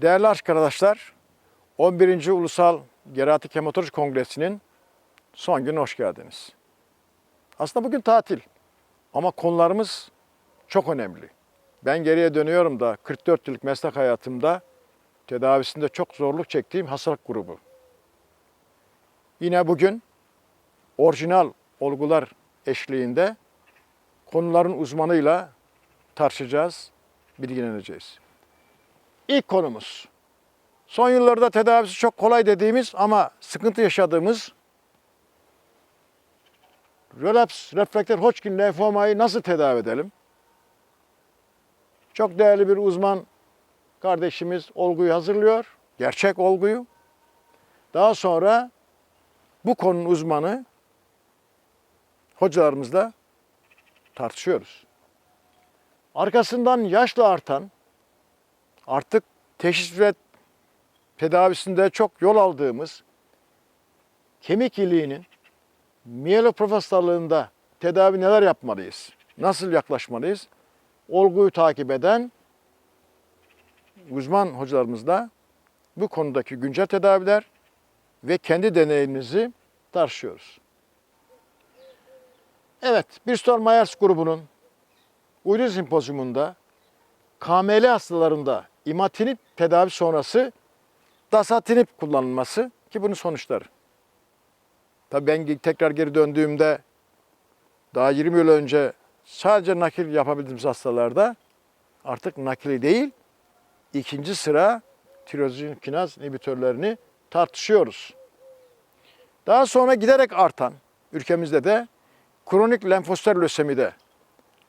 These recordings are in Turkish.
Değerli arkadaşlar, 11. Ulusal Geriatrik Hematoloji Kongresi'nin son gününe hoş geldiniz. Aslında bugün tatil ama konularımız çok önemli. Ben geriye dönüyorum da 44 yıllık meslek hayatımda tedavisinde çok zorluk çektiğim hastalık grubu. Yine bugün orijinal olgular eşliğinde konuların uzmanıyla tartışacağız, bilgileneceğiz. İlk konumuz. Son yıllarda tedavisi çok kolay dediğimiz ama sıkıntı yaşadığımız relapse refraktör Hodgkin lenfomayı nasıl tedavi edelim? Çok değerli bir uzman kardeşimiz olguyu hazırlıyor. Gerçek olguyu. Daha sonra bu konunun uzmanı hocalarımızla tartışıyoruz. Arkasından yaşla artan artık teşhis ve tedavisinde çok yol aldığımız kemik iliğinin miyeloprof hastalığında tedavi neler yapmalıyız? Nasıl yaklaşmalıyız? Olguyu takip eden uzman hocalarımızla bu konudaki güncel tedaviler ve kendi deneyimimizi tartışıyoruz. Evet, Bristol Myers grubunun uydu sempozyumunda KML hastalarında imatinib tedavi sonrası dasatinib kullanılması ki bunun sonuçları. Tabii ben tekrar geri döndüğümde daha 20 yıl önce sadece nakil yapabildiğimiz hastalarda artık nakili değil ikinci sıra tirozin kinaz inhibitörlerini tartışıyoruz. Daha sonra giderek artan ülkemizde de kronik lenfoster lösemide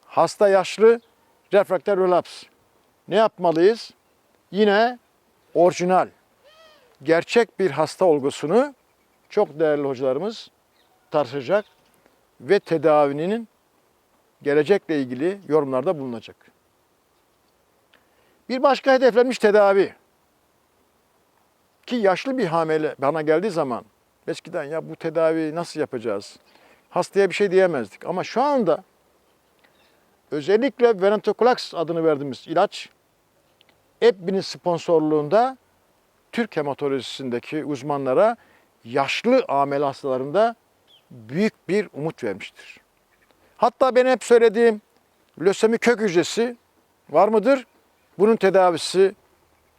hasta yaşlı refraktör relaps ne yapmalıyız? Yine orijinal, gerçek bir hasta olgusunu çok değerli hocalarımız tartışacak ve tedavinin gelecekle ilgili yorumlarda bulunacak. Bir başka hedeflenmiş tedavi ki yaşlı bir hamile bana geldiği zaman eskiden ya bu tedavi nasıl yapacağız? Hastaya bir şey diyemezdik ama şu anda özellikle Venetoclax adını verdiğimiz ilaç EBBİ'nin sponsorluğunda Türk hematolojisindeki uzmanlara yaşlı amel hastalarında büyük bir umut vermiştir. Hatta ben hep söylediğim lösemi kök hücresi var mıdır? Bunun tedavisi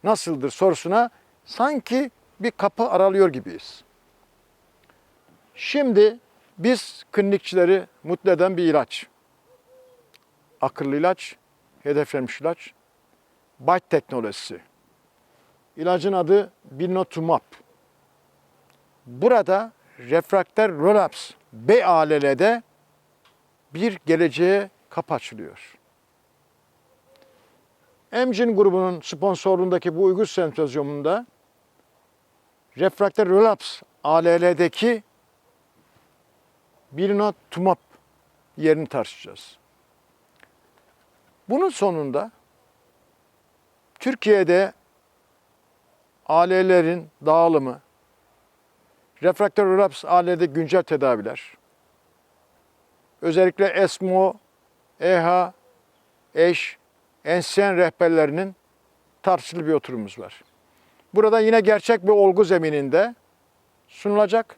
nasıldır sorusuna sanki bir kapı aralıyor gibiyiz. Şimdi biz klinikçileri mutlu eden bir ilaç. Akıllı ilaç, hedeflenmiş ilaç. Byte teknolojisi. İlacın adı Binotumab. Burada refraktör relapse BALL'de bir geleceğe kapı açılıyor. Emcin grubunun sponsorluğundaki bu uygun sentozyumunda refraktör relapse ALL'deki Binotumab yerini tartışacağız. Bunun sonunda Türkiye'de AL'lerin dağılımı, refraktör relapse AL'de güncel tedaviler, özellikle ESMO, EHA, EŞ, NCN rehberlerinin tartışılı bir oturumumuz var. Burada yine gerçek bir olgu zemininde sunulacak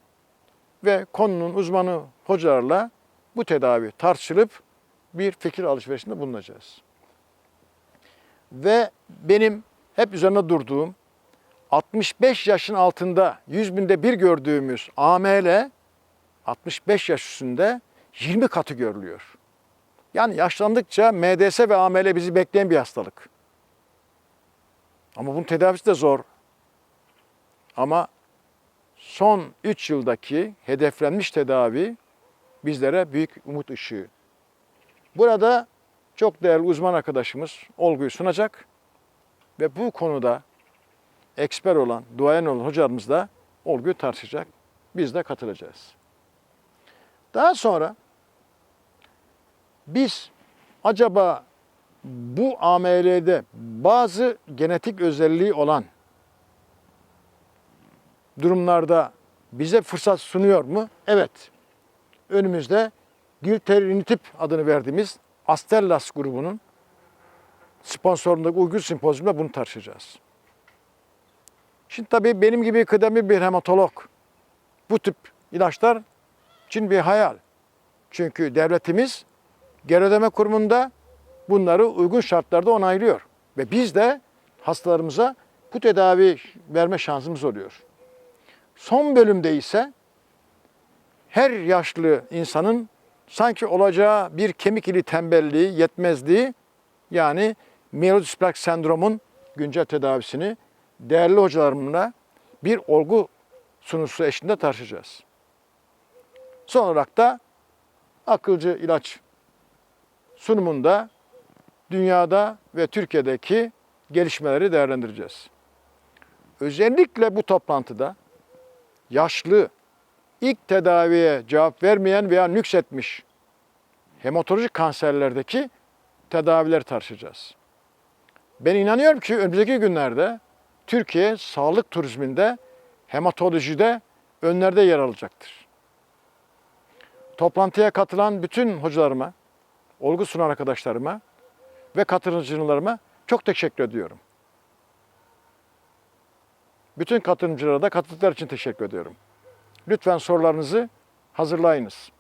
ve konunun uzmanı hocalarla bu tedavi tartışılıp bir fikir alışverişinde bulunacağız. Ve benim hep üzerine durduğum 65 yaşın altında 100 binde bir gördüğümüz AML 65 yaş üstünde 20 katı görülüyor. Yani yaşlandıkça MDS ve AML bizi bekleyen bir hastalık. Ama bunun tedavisi de zor. Ama son 3 yıldaki hedeflenmiş tedavi bizlere büyük umut ışığı. Burada çok değerli uzman arkadaşımız olguyu sunacak ve bu konuda eksper olan, duayen olan hocalarımız da olguyu tartışacak. Biz de katılacağız. Daha sonra biz acaba bu AML'de bazı genetik özelliği olan durumlarda bize fırsat sunuyor mu? Evet. Önümüzde Gilterinitip adını verdiğimiz Astellas grubunun sponsorluğundaki uygun sempozyumda bunu tartışacağız. Şimdi tabii benim gibi kıdemli bir hematolog bu tip ilaçlar için bir hayal. Çünkü devletimiz geri ödeme kurumunda bunları uygun şartlarda onaylıyor. Ve biz de hastalarımıza bu tedavi verme şansımız oluyor. Son bölümde ise her yaşlı insanın sanki olacağı bir kemik ili tembelliği, yetmezliği yani miyelodisplak sendromun güncel tedavisini değerli hocalarımla bir olgu sunusu eşliğinde tartışacağız. Son olarak da akılcı ilaç sunumunda dünyada ve Türkiye'deki gelişmeleri değerlendireceğiz. Özellikle bu toplantıda yaşlı, ilk tedaviye cevap vermeyen veya nüksetmiş hematolojik kanserlerdeki tedavileri tartışacağız. Ben inanıyorum ki önümüzdeki günlerde Türkiye sağlık turizminde hematolojide önlerde yer alacaktır. Toplantıya katılan bütün hocalarıma, olgu sunan arkadaşlarıma ve katılımcılarıma çok teşekkür ediyorum. Bütün katılımcılara da katıldıkları için teşekkür ediyorum. Lütfen sorularınızı hazırlayınız.